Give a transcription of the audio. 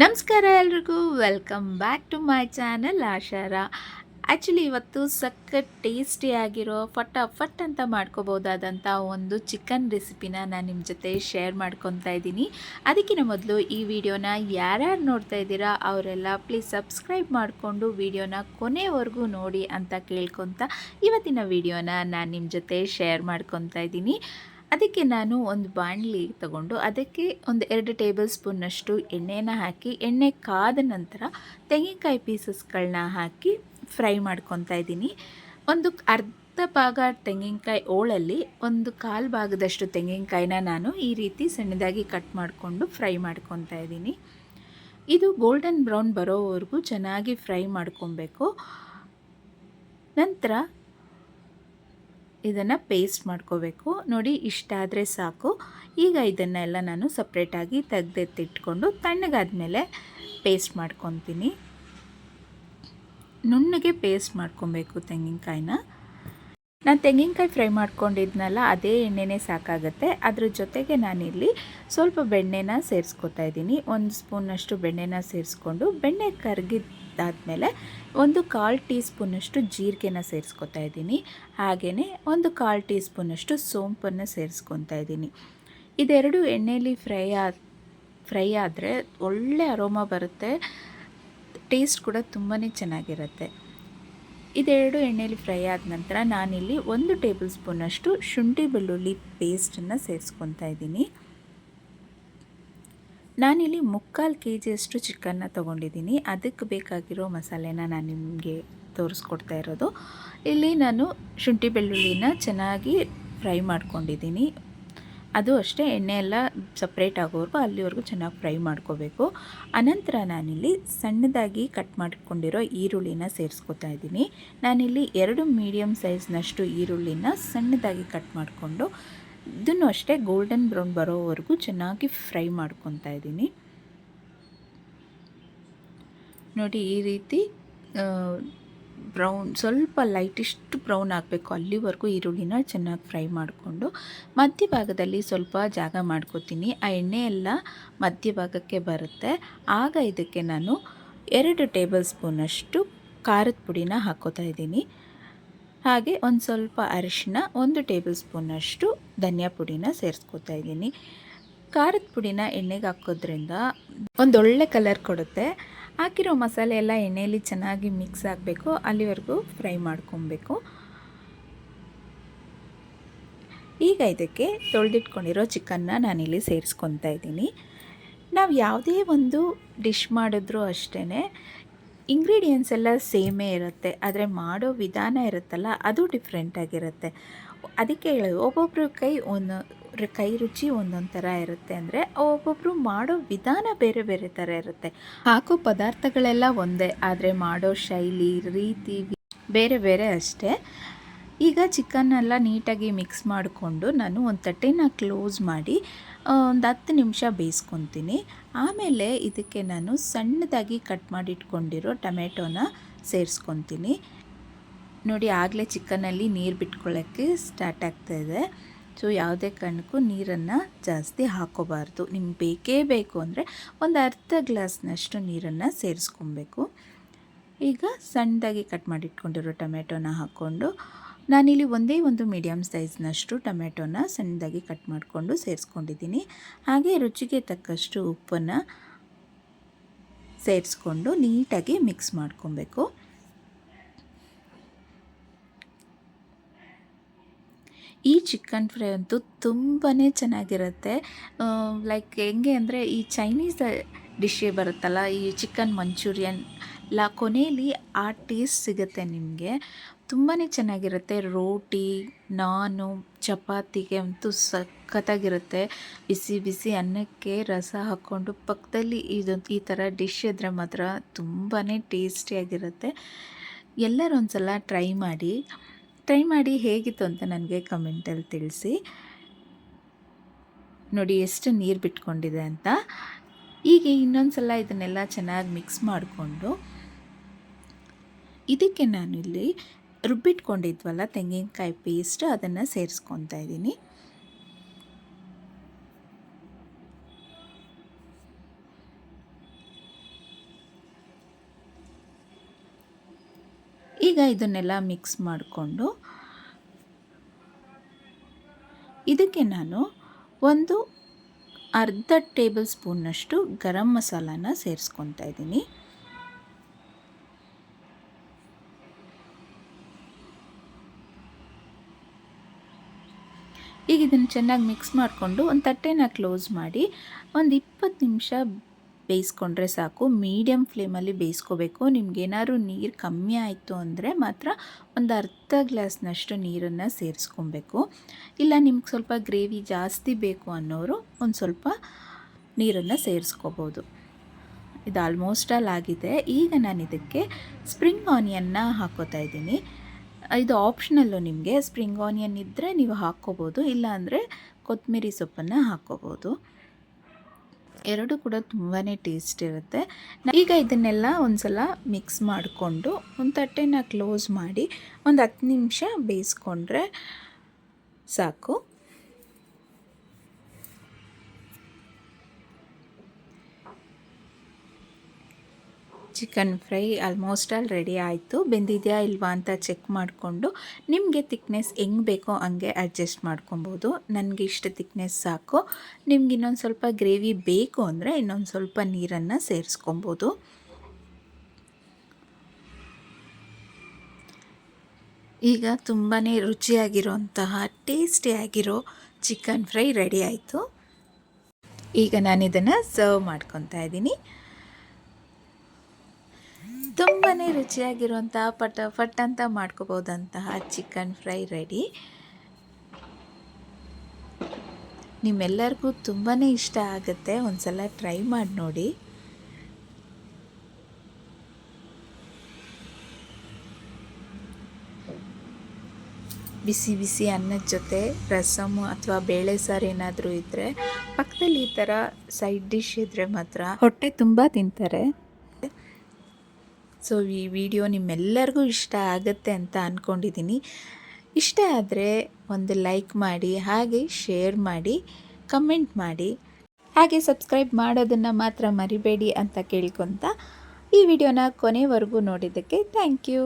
ನಮಸ್ಕಾರ ಎಲ್ರಿಗೂ. Welcome back to my channel ಆಶಾರ. Actually ಇವತ್ತು ಸಖತ್ ಟೇಸ್ಟಿಯಾಗಿರೋ ಫಟ ಫಟ್ ಅಂತ ಮಾಡ್ಕೋಬೋದಾದಂಥ ಒಂದು ಚಿಕನ್ ರೆಸಿಪಿನ ನಾನು ನಿಮ್ಮ ಜೊತೆ ಶೇರ್ ಮಾಡ್ಕೊತಾ ಇದ್ದೀನಿ. ಅದಕ್ಕಿಂತ ಮೊದಲು ಈ ವಿಡಿಯೋನ ಯಾರ್ಯಾರು ನೋಡ್ತಾ ಇದ್ದೀರಾ, ಅವರೆಲ್ಲ ಪ್ಲೀಸ್ ಸಬ್ಸ್ಕ್ರೈಬ್ ಮಾಡಿಕೊಂಡು ವಿಡಿಯೋನ ಕೊನೆವರೆಗೂ ನೋಡಿ ಅಂತ ಕೇಳ್ಕೊತ ಇವತ್ತಿನ ವಿಡಿಯೋನ ನಾನು ನಿಮ್ಮ ಜೊತೆ ಶೇರ್ ಮಾಡ್ಕೊತಾ ಇದ್ದೀನಿ. ಅದಕ್ಕೆ ನಾನು ಒಂದು ಬಾಣಲಿ ತಗೊಂಡು ಅದಕ್ಕೆ ಒಂದು ಎರಡು ಟೇಬಲ್ ಸ್ಪೂನ್ನಷ್ಟು ಎಣ್ಣೆನ ಹಾಕಿ, ಎಣ್ಣೆ ಕಾದ ನಂತರ ತೆಂಗಿನಕಾಯಿ ಪೀಸಸ್ಗಳನ್ನ ಹಾಕಿ ಫ್ರೈ ಮಾಡ್ಕೊತಾ ಇದ್ದೀನಿ. ಒಂದು ಅರ್ಧ ಭಾಗ ತೆಂಗಿನಕಾಯಿ ಓಳಲ್ಲಿ, ಒಂದು ಕಾಲು ಭಾಗದಷ್ಟು ತೆಂಗಿನಕಾಯಿನ ನಾನು ಈ ರೀತಿ ಸಣ್ಣದಾಗಿ ಕಟ್ ಮಾಡಿಕೊಂಡು ಫ್ರೈ ಮಾಡ್ಕೊತಾ ಇದ್ದೀನಿ. ಇದು ಗೋಲ್ಡನ್ ಬ್ರೌನ್ ಬರೋವರೆಗೂ ಚೆನ್ನಾಗಿ ಫ್ರೈ ಮಾಡ್ಕೊಬೇಕು. ನಂತರ ಇದನ್ನು ಪೇಸ್ಟ್ ಮಾಡ್ಕೋಬೇಕು. ನೋಡಿ ಇಷ್ಟಾದರೆ ಸಾಕು. ಈಗ ಇದನ್ನೆಲ್ಲ ನಾನು ಸಪ್ರೇಟಾಗಿ ತೆಗೆದೆತ್ತಿಟ್ಕೊಂಡು ತಣ್ಣಗಾದ್ಮೇಲೆ ಪೇಸ್ಟ್ ಮಾಡ್ಕೊತೀನಿ. ನುಣ್ಣಗೆ ಪೇಸ್ಟ್ ಮಾಡ್ಕೊಬೇಕು ತೆಂಗಿನಕಾಯಿನ. ನಾನು ತೆಂಗಿನಕಾಯಿ ಫ್ರೈ ಮಾಡ್ಕೊಂಡಿದ್ನಲ್ಲ, ಅದೇ ಎಣ್ಣೆನೇ ಸಾಕಾಗುತ್ತೆ. ಅದ್ರ ಜೊತೆಗೆ ನಾನಿಲ್ಲಿ ಸ್ವಲ್ಪ ಬೆಣ್ಣೆನ ಸೇರಿಸ್ಕೊತಾ ಇದ್ದೀನಿ. ಒಂದು ಸ್ಪೂನಷ್ಟು ಬೆಣ್ಣೆನ ಸೇರಿಸ್ಕೊಂಡು ಬೆಣ್ಣೆ ಕರಗಿದ್ದಾದಮೇಲೆ ಒಂದು ಕಾಲು ಟೀ ಸ್ಪೂನಷ್ಟು ಜೀರಿಗೆನ ಸೇರಿಸ್ಕೊತಾ ಇದ್ದೀನಿ. ಹಾಗೆಯೇ ಒಂದು ಕಾಲು ಟೀ ಸ್ಪೂನಷ್ಟು ಸೋಂಪನ್ನು ಸೇರಿಸ್ಕೊತಾ ಇದ್ದೀನಿ. ಇದೆರಡು ಎಣ್ಣೆಯಲ್ಲಿ ಫ್ರೈ ಆ, ಫ್ರೈ ಆದರೆ ಒಳ್ಳೆ ಅರೋಮ ಬರುತ್ತೆ. ಟೇಸ್ಟ್ ಕೂಡ ತುಂಬಾ ಚೆನ್ನಾಗಿರುತ್ತೆ. ಇದೆರಡು ಎಣ್ಣೆಯಲ್ಲಿ ಫ್ರೈ ಆದ ನಂತರ ನಾನಿಲ್ಲಿ ಒಂದು ಟೇಬಲ್ ಸ್ಪೂನಷ್ಟು ಶುಂಠಿ ಬೆಳ್ಳುಳ್ಳಿ ಪೇಸ್ಟನ್ನು ಸೇರಿಸ್ಕೊತಾ ಇದ್ದೀನಿ. ನಾನಿಲ್ಲಿ ಮುಕ್ಕಾಲು ಕೆ ಜಿಯಷ್ಟು ಚಿಕನ್ನ ತೊಗೊಂಡಿದ್ದೀನಿ. ಅದಕ್ಕೆ ಬೇಕಾಗಿರೋ ಮಸಾಲೆನ ನಾನು ನಿಮಗೆ ತೋರಿಸ್ಕೊಡ್ತಾ ಇರೋದು. ಇಲ್ಲಿ ನಾನು ಶುಂಠಿ ಬೆಳ್ಳುಳ್ಳಿನ ಚೆನ್ನಾಗಿ ಫ್ರೈ ಮಾಡ್ಕೊಂಡಿದ್ದೀನಿ. ಅದು ಅಷ್ಟೇ, ಎಣ್ಣೆ ಎಲ್ಲ ಸಪ್ರೇಟ್ ಆಗೋವರೆಗೂ ಅಲ್ಲಿವರೆಗೂ ಚೆನ್ನಾಗಿ ಫ್ರೈ ಮಾಡ್ಕೋಬೇಕು. ಅನಂತರ ನಾನಿಲ್ಲಿ ಸಣ್ಣದಾಗಿ ಕಟ್ ಮಾಡಿಕೊಂಡಿರೋ ಈರುಳ್ಳಿನ ಸೇರಿಸ್ಕೊತಾ ಇದ್ದೀನಿ. ನಾನಿಲ್ಲಿ ಎರಡು ಮೀಡಿಯಮ್ ಸೈಜ್ನಷ್ಟು ಈರುಳ್ಳಿನ ಸಣ್ಣದಾಗಿ ಕಟ್ ಮಾಡಿಕೊಂಡು ಇದನ್ನು ಅಷ್ಟೇ ಗೋಲ್ಡನ್ ಬ್ರೌನ್ ಬರೋವರೆಗೂ ಚೆನ್ನಾಗಿ ಫ್ರೈ ಮಾಡ್ಕೊತಾ ಇದ್ದೀನಿ. ನೋಡಿ, ಈ ರೀತಿ ಬ್ರೌನ್ ಸ್ವಲ್ಪ ಲೈಟಿಷ್ಟು ಬ್ರೌನ್ ಆಗಬೇಕು ಅಲ್ಲಿವರೆಗೂ ಈರುಳ್ಳಿನ ಚೆನ್ನಾಗಿ ಫ್ರೈ ಮಾಡಿಕೊಂಡು, ಮಧ್ಯಭಾಗದಲ್ಲಿ ಸ್ವಲ್ಪ ಜಾಗ ಮಾಡ್ಕೋತೀನಿ. ಆ ಎಣ್ಣೆ ಎಲ್ಲ ಮಧ್ಯಭಾಗಕ್ಕೆ ಬರುತ್ತೆ. ಆಗ ಇದಕ್ಕೆ ನಾನು ಎರಡು ಟೇಬಲ್ ಸ್ಪೂನಷ್ಟು ಖಾರದ ಪುಡಿನ ಹಾಕೋತಾ ಇದ್ದೀನಿ. ಹಾಗೆ ಒಂದು ಸ್ವಲ್ಪ ಅರಿಶಿನ ಒಂದು ಟೇಬಲ್ ಸ್ಪೂನಷ್ಟು ಧನಿಯಾ ಪುಡಿನ ಸೇರಿಸ್ಕೋತಾ ಇದ್ದೀನಿ. ಖಾರದ ಪುಡಿನ ಎಣ್ಣೆಗೆ ಹಾಕೋದ್ರಿಂದ ಒಂದೊಳ್ಳೆ ಕಲರ್ ಕೊಡುತ್ತೆ. ಹಾಕಿರೋ ಮಸಾಲೆ ಎಲ್ಲ ಎಣ್ಣೆಯಲ್ಲಿ ಚೆನ್ನಾಗಿ ಮಿಕ್ಸ್ ಆಗಬೇಕು. ಅಲ್ಲಿವರೆಗೂ ಫ್ರೈ ಮಾಡ್ಕೊಬೇಕು. ಈಗ ಇದಕ್ಕೆ ತೊಳೆದಿಟ್ಕೊಂಡಿರೋ ಚಿಕನ್ನ ನಾನಿಲ್ಲಿ ಸೇರಿಸ್ಕೊತಾ ಇದ್ದೀನಿ. ನಾವು ಯಾವುದೇ ಒಂದು ಡಿಶ್ ಮಾಡಿದ್ರೂ ಅಷ್ಟೇ ಇಂಗ್ರೀಡಿಯೆಂಟ್ಸ್ ಎಲ್ಲ ಸೇಮೇ ಇರುತ್ತೆ, ಆದರೆ ಮಾಡೋ ವಿಧಾನ ಇರುತ್ತಲ್ಲ, ಅದು ಡಿಫ್ರೆಂಟಾಗಿರುತ್ತೆ ಅದಕ್ಕೆ ಹೇಳೋದು ಒಬ್ಬೊಬ್ಬರ ಕೈ ಒಂದು ಕೈ ರುಚಿ ಒಂದೊಂದು ಥರ ಇರುತ್ತೆ ಅಂದರೆ ಒಬ್ಬೊಬ್ಬರು ಮಾಡೋ ವಿಧಾನ ಬೇರೆ ಬೇರೆ ಥರ ಇರುತ್ತೆ. ಹಾಕೋ ಪದಾರ್ಥಗಳೆಲ್ಲ ಒಂದೇ, ಆದರೆ ಮಾಡೋ ಶೈಲಿ, ರೀತಿ ಬೇರೆ ಬೇರೆ ಅಷ್ಟೇ. ಈಗ ಚಿಕನ್ನೆಲ್ಲ ನೀಟಾಗಿ ಮಿಕ್ಸ್ ಮಾಡಿಕೊಂಡು ನಾನು ಒಂದು ತಟ್ಟೆನ ಕ್ಲೋಸ್ ಮಾಡಿ ಒಂದು ಹತ್ತು ನಿಮಿಷ ಬೇಯಿಸ್ಕೊತೀನಿ. ಆಮೇಲೆ ಇದಕ್ಕೆ ನಾನು ಸಣ್ಣದಾಗಿ ಕಟ್ ಮಾಡಿಟ್ಕೊಂಡಿರೋ ಟೊಮೆಟೊನ ಸೇರಿಸ್ಕೊತೀನಿ. ನೋಡಿ, ಆಗಲೇ ಚಿಕನಲ್ಲಿ ನೀರು ಬಿಟ್ಕೊಳ್ಳೋಕ್ಕೆ ಸ್ಟಾರ್ಟ್ ಆಗ್ತಾಯಿದೆ ಸೊ ಯಾವುದೇ ಕಾರಣಕ್ಕೂ ನೀರನ್ನು ಜಾಸ್ತಿ ಹಾಕೋಬಾರ್ದು. ನಿಮ್ಗೆ ಬೇಕೇ ಬೇಕು ಅಂದರೆ ಒಂದು ಅರ್ಧ ಗ್ಲಾಸ್ನಷ್ಟು ನೀರನ್ನು ಸೇರಿಸ್ಕೊಬೇಕು. ಈಗ ಸಣ್ಣದಾಗಿ ಕಟ್ ಮಾಡಿಟ್ಕೊಂಡಿರೋ ಟೊಮೆಟೊನ ಹಾಕ್ಕೊಂಡು ನಾನಿಲ್ಲಿ ಒಂದೇ ಒಂದು ಮೀಡಿಯಮ್ ಸೈಜ್ನಷ್ಟು ಟೊಮೆಟೊನ ಸಣ್ಣದಾಗಿ ಕಟ್ ಮಾಡಿಕೊಂಡು ಸೇರಿಸ್ಕೊಂಡಿದ್ದೀನಿ. ಹಾಗೆ ರುಚಿಗೆ ತಕ್ಕಷ್ಟು ಉಪ್ಪನ್ನು ಸೇರಿಸ್ಕೊಂಡು ನೀಟಾಗಿ ಮಿಕ್ಸ್ ಮಾಡ್ಕೊಬೇಕು. ಈ ಚಿಕನ್ ಫ್ರೈ ಅಂತೂ ತುಂಬಾ ಚೆನ್ನಾಗಿರುತ್ತೆ. ಲೈಕ್ ಹೆಂಗೆ ಅಂದರೆ ಈ ಚೈನೀಸ್ ಡಿಶ್ಶೇ ಬರುತ್ತಲ್ಲ, ಈ ಚಿಕನ್ ಮಂಚೂರಿಯನ್. ಲ ಕೊನೆಯಲ್ಲಿ ಆ ಟೇಸ್ಟ್ ಸಿಗುತ್ತೆ ನಿಮಗೆ. ತುಂಬಾ ಚೆನ್ನಾಗಿರುತ್ತೆ. ರೋಟಿ, ನಾನು, ಚಪಾತಿಗೆ ಅಂತೂ ಸಖತ್ತಾಗಿರುತ್ತೆ. ಬಿಸಿ ಬಿಸಿ ಅನ್ನಕ್ಕೆ ರಸ ಹಾಕ್ಕೊಂಡು ಪಕ್ಕದಲ್ಲಿ ಇದು, ಈ ಥರ ಡಿಶ್ ಇದ್ದರೆ ಮಾತ್ರ ತುಂಬಾ ಟೇಸ್ಟಿಯಾಗಿರುತ್ತೆ ಎಲ್ಲರೂ ಒಂದು ಸಲ ಟ್ರೈ ಮಾಡಿ. ಟ್ರೈ ಮಾಡಿ ಹೇಗಿತ್ತು ಅಂತ ನನಗೆ ಕಮೆಂಟಲ್ಲಿ ತಿಳಿಸಿ. ನೋಡಿ, ಎಷ್ಟು ನೀರು ಬಿಟ್ಕೊಂಡಿದೆ ಅಂತ. ಈಗ ಇನ್ನೊಂದು ಸಲ ಇದನ್ನೆಲ್ಲ ಚೆನ್ನಾಗಿ ಮಿಕ್ಸ್ ಮಾಡಿಕೊಂಡು ಇದಕ್ಕೆ ನಾನು ಇಲ್ಲಿ ರುಬ್ಬಿಟ್ಕೊಂಡಿದ್ವಲ್ಲ ತೆಂಗಿನಕಾಯಿ ಪೇಸ್ಟ್ ಅದನ್ನು ಸೇರಿಸ್ಕೊತಾ ಇದ್ದೀನಿ. ಈಗ ಇದನ್ನೆಲ್ಲ ಮಿಕ್ಸ್ ಮಾಡಿಕೊಂಡು ಇದಕ್ಕೆ ನಾನು ಒಂದು ಅರ್ಧ ಟೇಬಲ್ ಸ್ಪೂನ್ನಷ್ಟು ಗರಂ ಮಸಾಲಾನ ಸೇರಿಸ್ಕೊತಾ ಇದ್ದೀನಿ. ಈಗ ಇದನ್ನು ಚೆನ್ನಾಗಿ ಮಿಕ್ಸ್ ಮಾಡಿಕೊಂಡು ಒಂದು ತಟ್ಟೆನ ಕ್ಲೋಸ್ ಮಾಡಿ ಒಂದು ಇಪ್ಪತ್ತು ನಿಮಿಷ ಬೇಯಿಸ್ಕೊಂಡ್ರೆ ಸಾಕು. ಮೀಡಿಯಮ್ ಫ್ಲೇಮಲ್ಲಿ ಬೇಯಿಸ್ಕೋಬೇಕು. ನಿಮ್ಗೇನಾದ್ರು ನೀರು ಕಮ್ಮಿ ಆಯಿತು ಅಂದರೆ ಮಾತ್ರ ಒಂದು ಅರ್ಧ ಗ್ಲಾಸ್ನಷ್ಟು ನೀರನ್ನು ಸೇರಿಸ್ಕೊಬೇಕು. ಇಲ್ಲ ನಿಮ್ಗೆ ಸ್ವಲ್ಪ ಗ್ರೇವಿ ಜಾಸ್ತಿ ಬೇಕು ಅನ್ನೋರು ಒಂದು ಸ್ವಲ್ಪ ನೀರನ್ನು ಸೇರಿಸ್ಕೋಬೋದು. ಇದು ಆಲ್ಮೋಸ್ಟ್ ಆಲ್ ಆಗಿದೆ. ಈಗ ನಾನು ಇದಕ್ಕೆ ಸ್ಪ್ರಿಂಗ್ ಆನಿಯನ್ನ ಹಾಕೋತಾ ಇದ್ದೀನಿ. ಇದು ಆಪ್ಷನಲ್ಲು ನಿಮಗೆ. ಸ್ಪ್ರಿಂಗ್ ಆನಿಯನ್ ಇದ್ದರೆ ನೀವು ಹಾಕ್ಕೋಬೋದು. ಇಲ್ಲಾಂದರೆ ಕೊತ್ತಂಬರಿ ಸೊಪ್ಪನ್ನು ಹಾಕ್ಕೋಬೋದು. ಎರಡು ಕೂಡ ತುಂಬಾ ಟೇಸ್ಟ್ ಇರುತ್ತೆ. ಈಗ ಇದನ್ನೆಲ್ಲ ಒಂದ್ಸಲ ಮಿಕ್ಸ್ ಮಾಡಿಕೊಂಡು ಒಂದು ತಟ್ಟೆನ ಕ್ಲೋಸ್ ಮಾಡಿ ಒಂದು ಹತ್ತು ನಿಮಿಷ ಬೇಯಿಸ್ಕೊಂಡ್ರೆ ಸಾಕು. Chicken fry almost all ready ಆಯಿತು. ಬೆಂದಿದೆಯಾ ಇಲ್ವಾ ಅಂತ ಚೆಕ್ ಮಾಡಿಕೊಂಡು ನಿಮಗೆ ತಿಕ್ನೆಸ್ ಹೆಂಗೆ ಬೇಕೋ ಹಂಗೆ ಅಡ್ಜಸ್ಟ್ ಮಾಡ್ಕೊಬೋದು. ನನಗೆ ಇಷ್ಟು ತಿಕ್ನೆಸ್ ಸಾಕು. ನಿಮ್ಗೆ ಇನ್ನೊಂದು ಸ್ವಲ್ಪ ಗ್ರೇವಿ ಬೇಕು ಅಂದರೆ ಇನ್ನೊಂದು ಸ್ವಲ್ಪ ನೀರನ್ನು ಸೇರಿಸ್ಕೊಬೋದು. ಈಗ ತುಂಬಾ ರುಚಿಯಾಗಿರೋಂತಹ ಟೇಸ್ಟಿಯಾಗಿರೋ ಚಿಕನ್ ಫ್ರೈ ರೆಡಿ ಆಯಿತು. ಈಗ ನಾನು ಇದನ್ನು ಸರ್ವ್ ಮಾಡ್ಕೊತಾ ಇದ್ದೀನಿ. ತುಂಬಾ ರುಚಿಯಾಗಿರುವಂಥ ಪಟ ಫಟ್ ಅಂತ ಮಾಡ್ಕೋಬೋದಂತಹ ಚಿಕನ್ ಫ್ರೈ ರೆಡಿ ನಿಮ್ಮೆಲ್ಲರಿಗೂ ತುಂಬಾ ಇಷ್ಟ ಆಗುತ್ತೆ, ಒಂದ್ಸಲ ಟ್ರೈ ಮಾಡಿ ನೋಡಿ. ಬಿಸಿ ಬಿಸಿ ಅನ್ನದ ಜೊತೆ ರಸಮ್ ಅಥವಾ ಬೇಳೆ ಸಾರು ಏನಾದರೂ ಇದ್ದರೆ ಪಕ್ಕದಲ್ಲಿ ಈ ಥರ ಸೈಡ್ ಡಿಶ್ ಇದ್ದರೆ ಮಾತ್ರ. ಹೊಟ್ಟೆ ತುಂಬ ತಿಂತಾರೆ. ಸೊ, ಈ ವಿಡಿಯೋ ನಿಮ್ಮೆಲ್ಲರಿಗೂ ಇಷ್ಟ ಆಗುತ್ತೆ ಅಂತ ಅಂದ್ಕೊಂಡಿದ್ದೀನಿ ಇಷ್ಟ ಆದರೆ ಒಂದು ಲೈಕ್ ಮಾಡಿ, ಹಾಗೆ ಶೇರ್ ಮಾಡಿ, ಕಮೆಂಟ್ ಮಾಡಿ. ಹಾಗೆ ಸಬ್ಸ್ಕ್ರೈಬ್ ಮಾಡೋದನ್ನು ಮಾತ್ರ ಮರಿಬೇಡಿ ಅಂತ ಕೇಳ್ಕೊತ ಈ ವಿಡಿಯೋನ ಕೊನೆವರೆಗೂ ನೋಡಿದ್ದಕ್ಕೆ ಥ್ಯಾಂಕ್ ಯು.